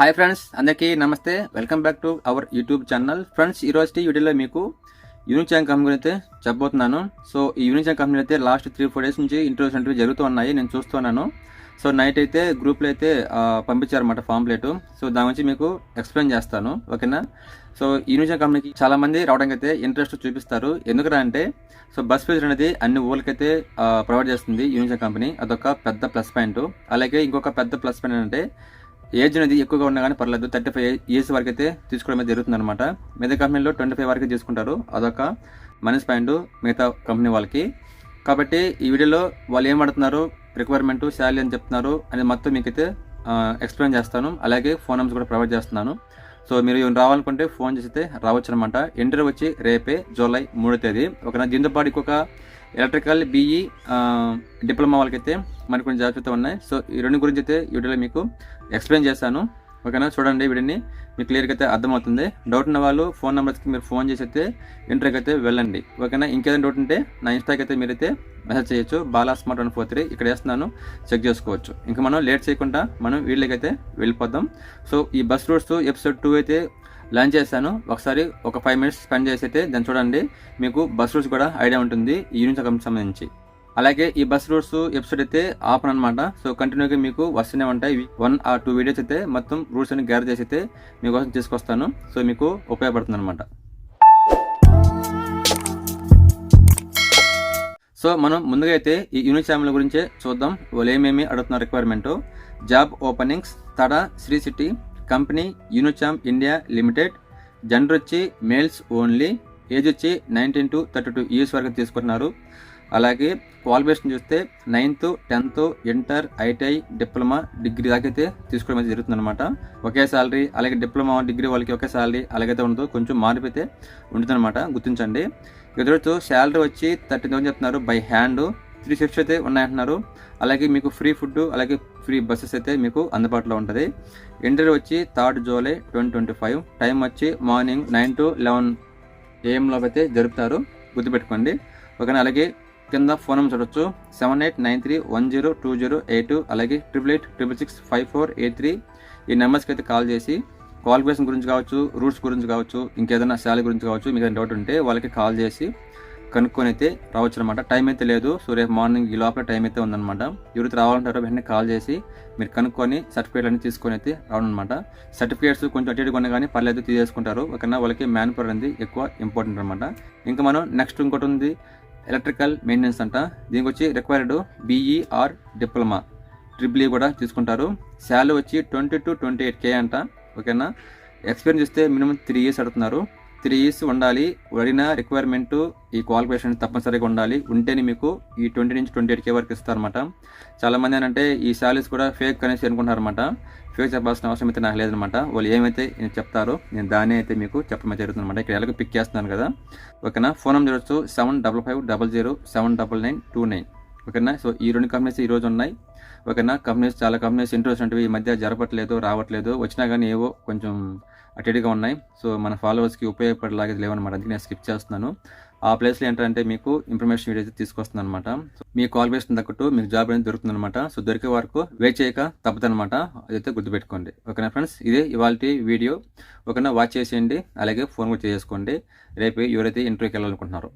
Hi friends అందరికీ నమస్తే. Welcome back to our YouTube channel friends ఈరోజు వీడియోలో మీకు యూనిచాంగ్ కంపెనీ గురించి అయితే చెప్పబోతున్నాను. సో ఈ యూనిచాంగ్ కంపెనీ అయితే లాస్ట్ త్రీ ఫోర్ డేస్ నుంచి ఇంటర్వ్యూస్ అనేవి జరుగుతూ ఉన్నాయి. నేను చూస్తున్నాను సో నైట్ అయితే గ్రూప్లో అయితే పంపించారన్నమాట ఫామ్ ప్లేట్ సో దాని గురించి మీకు ఎక్స్ప్లెయిన్ చేస్తాను. ఓకేనా? సో ఈ యూనిచాంగ్ కంపెనీకి చాలామంది రావడానికి అయితే ఇంట్రెస్ట్ చూపిస్తారు. ఎందుకంటే అంటే సో బస్ ఫీజర్ అనేది అన్ని ఊళ్ళకైతే ప్రొవైడ్ చేస్తుంది యూనిచాంగ్ కంపెనీ అదొక పెద్ద ప్లస్ పాయింట్ అలాగే ఇంకొక పెద్ద ప్లస్ పాయింట్ అంటే ఏజ్ అనేది ఎక్కువగా ఉన్నా కానీ పర్లేదు. థర్టీ ఫైవ్ ఇయర్స్ వరకు అయితే తీసుకోవడం జరుగుతుంది అనమాట మిగతా కంపెనీలో ట్వంటీ ఫైవ్ వరకు తీసుకుంటారు. అదొక మైనస్ పాయింట్ మిగతా కంపెనీ వాళ్ళకి. కాబట్టి ఈ వీడియోలో వాళ్ళు ఏం పడుతున్నారు రిక్వైర్మెంట్ శాలరీ అని చెప్తున్నారు అనేది మొత్తం మీకైతే ఎక్స్ప్లెయిన్ చేస్తాను. అలాగే ఫోన్ నెంబర్స్ కూడా ప్రొవైడ్ చేస్తున్నాను. సో మీరు రావాలనుకుంటే ఫోన్ చేస్తే రావచ్చు అనమాట ఇంటర్వ్యూ వచ్చి రేపే జూలై మూడో తేదీ. ఒక దీంతో పాటు ఇంకొక ఎలక్ట్రికల్ బీఈ డిప్లొమా వాళ్ళకైతే మరి కొన్ని జాగ్రత్త ఉన్నాయి. సో ఈ రెండు గురించి అయితే వీడియోలో మీకు ఎక్స్ప్లెయిన్ చేశాను ఓకేనా చూడండి వీడిని మీకు క్లియర్గా అయితే అర్థమవుతుంది. డౌట్ ఉన్న వాళ్ళు ఫోన్ నెంబర్స్కి మీరు ఫోన్ చేసి అయితే ఇంటర్వ్యూకి అయితే వెళ్ళండి. ఓకేనా ఇంకేదైనా డౌట్ ఉంటే నా ఇన్స్టాకి అయితే మీరైతే మెసేజ్ చేయొచ్చు. Bala smart one four three ఇక్కడ వేస్తున్నాను. చెక్ చేసుకోవచ్చు. ఇంకా మనం లేట్ చేయకుండా మనం వీళ్ళకి అయితే వెళ్ళిపోదాం సో ఈ బస్ రూట్స్ ఎపిసోడ్ టూ అయితే లాంచ్ చేశాను. ఒకసారి ఒక ఫైవ్ మినిట్స్ స్పెండ్ చేసి అయితే దాన్ని చూడండి. మీకు బస్ రూట్స్ కూడా ఐడియా ఉంటుంది ఈ యూనిట్ సంబంధించి. అలాగే ఈ బస్ రూట్స్ ఎపిసోడ్ అయితే ఆపన్ అనమాట సో కంటిన్యూగా మీకు వస్తూనే ఉంటాయి. వన్ ఆర్ టూ వీడియోస్ అయితే మొత్తం రూట్స్ అని గ్యాదర్ చేసి అయితే మీకోసం తీసుకొస్తాను. సో మీకు ఉపయోగపడుతుంది అనమాట సో మనం ముందుగా అయితే ఈ యూనిట్ ఛానల్ గురించే చూద్దాం. వాళ్ళు ఏమేమి అడుగుతున్న requirement job openings Tada Sri City company Unicharm India limited. Gender వచ్చి మేల్స్ ఓన్లీ. ఏజ్ వచ్చి nineteen to thirty two years వరకు తీసుకుంటున్నారు. అలాగే క్వాలిఫికేషన్ చూస్తే ninth tenth inter ITI diploma degree దాకా అయితే తీసుకోవడం అయితే జరుగుతుంది అనమాట ఒకే శాలరీ అలాగే డిప్లొమా డిగ్రీ వాళ్ళకి ఒకే శాలరీ అలాగైతే ఉండదు. కొంచెం మార్పు అయితే ఉంటుందన్నమాట. గుర్తించండి. ఎదురుచు శాలరీ వచ్చి థర్టీ థౌసండ్ చెప్తున్నారు బై హ్యాండ్. త్రీ షిఫ్ట్స్ అయితే ఉన్నాయంటున్నారు. అలాగే మీకు ఫ్రీ ఫుడ్ అలాగే ఫ్రీ బస్సెస్ అయితే మీకు అందుబాటులో ఉంటుంది. ఇంటర్వ్యూ వచ్చి third July twenty twenty five. Time వచ్చి మార్నింగ్ నైన్ టు లెవెన్ ఏఎంలో అయితే జరుపుతారు. గుర్తుపెట్టుకోండి. ఓకేనా? అలాగే కింద ఫోన్ నెంబర్ చూడొచ్చు. Seven eight nine three one zero two zero eight అలాగే triple eight triple six five four eight three ఈ నెంబర్స్కి అయితే కాల్ చేసి క్వాలిఫికేషన్ గురించి కావచ్చు రూట్స్ గురించి కావచ్చు ఇంకేదైనా శాలరీ గురించి కావచ్చు మీకు ఏదైనా డౌట్ ఉంటే వాళ్ళకి కాల్ చేసి కనుక్కొని అయితే రావచ్చు అనమాట టైం అయితే లేదు. సో రేపు మార్నింగ్ ఈ లోపల టైం అయితే ఉందన్నమాట. ఎవరైతే రావాలంటారో వెంటనే కాల్ చేసి మీరు కనుక్కొని సర్టిఫికేట్ అన్ని తీసుకొని అయితే రావడనమాట సర్టిఫికేట్స్ కొంచెం అటు ఇటుగా కానీ పర్లేదు తీసేసుకుంటారు. ఒకన్నా వాళ్ళకి మ్యాన్ పవర్ అనేది ఎక్కువ ఇంపార్టెంట్ అనమాట ఇంకా మనం నెక్స్ట్ ఇంకోటి ఉంది. ఎలక్ట్రికల్ మెయింటెనెన్స్ అంట. దీనికి వచ్చి required BE or diploma. Triple E కూడా తీసుకుంటారు. శాలరీ వచ్చి twenty two twenty eight K అంట. ఓకేనా? ఎక్స్పీరియన్స్ చూస్తే మినిమం త్రీ ఇయర్స్ అడుగుతున్నారు. త్రీ ఇయర్స్ ఉండాలి. వడిన రిక్వైర్మెంట్ ఈ క్వాలిఫికేషన్ తప్పనిసరిగా ఉండాలి. ఉంటేనే మీకు ఈ ట్వంటీ నుంచి ట్వంటీ ఎయిట్ కే వరకు ఇస్తారన్నమాట. చాలామంది ఏంటంటే ఈ శాలరీస్ కూడా ఫేక్ అనేసి అనుకుంటారన్నమాట ఫేక్ చెప్పాల్సిన అవసరం అయితే నాకు లేదనమాట వాళ్ళు ఏమైతే నేను చెప్తారో నేను దాన్ని అయితే మీకు చెప్పడం జరుగుతుంది అనమాట ఇక్కడ ఎలాగో పిక్ చేస్తున్నాను కదా. ఓకేనా? ఫోన్ నెంబర్ చూడొచ్చు. Seven double five double zero seven double nine two nine. ఓకేనా? సో ఈ రెండు కంపెనీస్ ఈ రోజు ఉన్నాయి. ఓకేనా? కంపెనీస్ చాలా కంపెనీస్ ఇంట్రెస్ట్ అంటే ఈ మధ్య జరపట్లేదు రావట్లేదు. వచ్చినా కానీ ఏవో కొంచెం అటు ఉన్నాయి. సో మన ఫాలోవర్స్కి ఉపయోగపడేలాగా లేవన్నమాట. అందుకే నేను స్కిప్ చేస్తున్నాను. ఆ ప్లేస్లో ఏంటంటే మీకు ఇన్ఫర్మేషన్ వీడియో అయితే తీసుకొస్తుంది అనమాట మీ క్వాలిఫికేషన్ తగ్గట్టు మీకు జాబ్ అనేది దొరుకుతుంది అనమాట సో దొరికే వరకు వెయిట్ చేయక తప్పదనమాట అదైతే గుర్తుపెట్టుకోండి. ఓకేనా ఫ్రెండ్స్? ఇదే ఇవాళ వీడియో. ఓకేనా? వాచ్ చేసేయండి. అలాగే ఫోన్ కూడా చేసుకోండి. రేపు ఎవరైతే ఇంటర్వ్యూకి వెళ్ళాలనుకుంటున్నారో.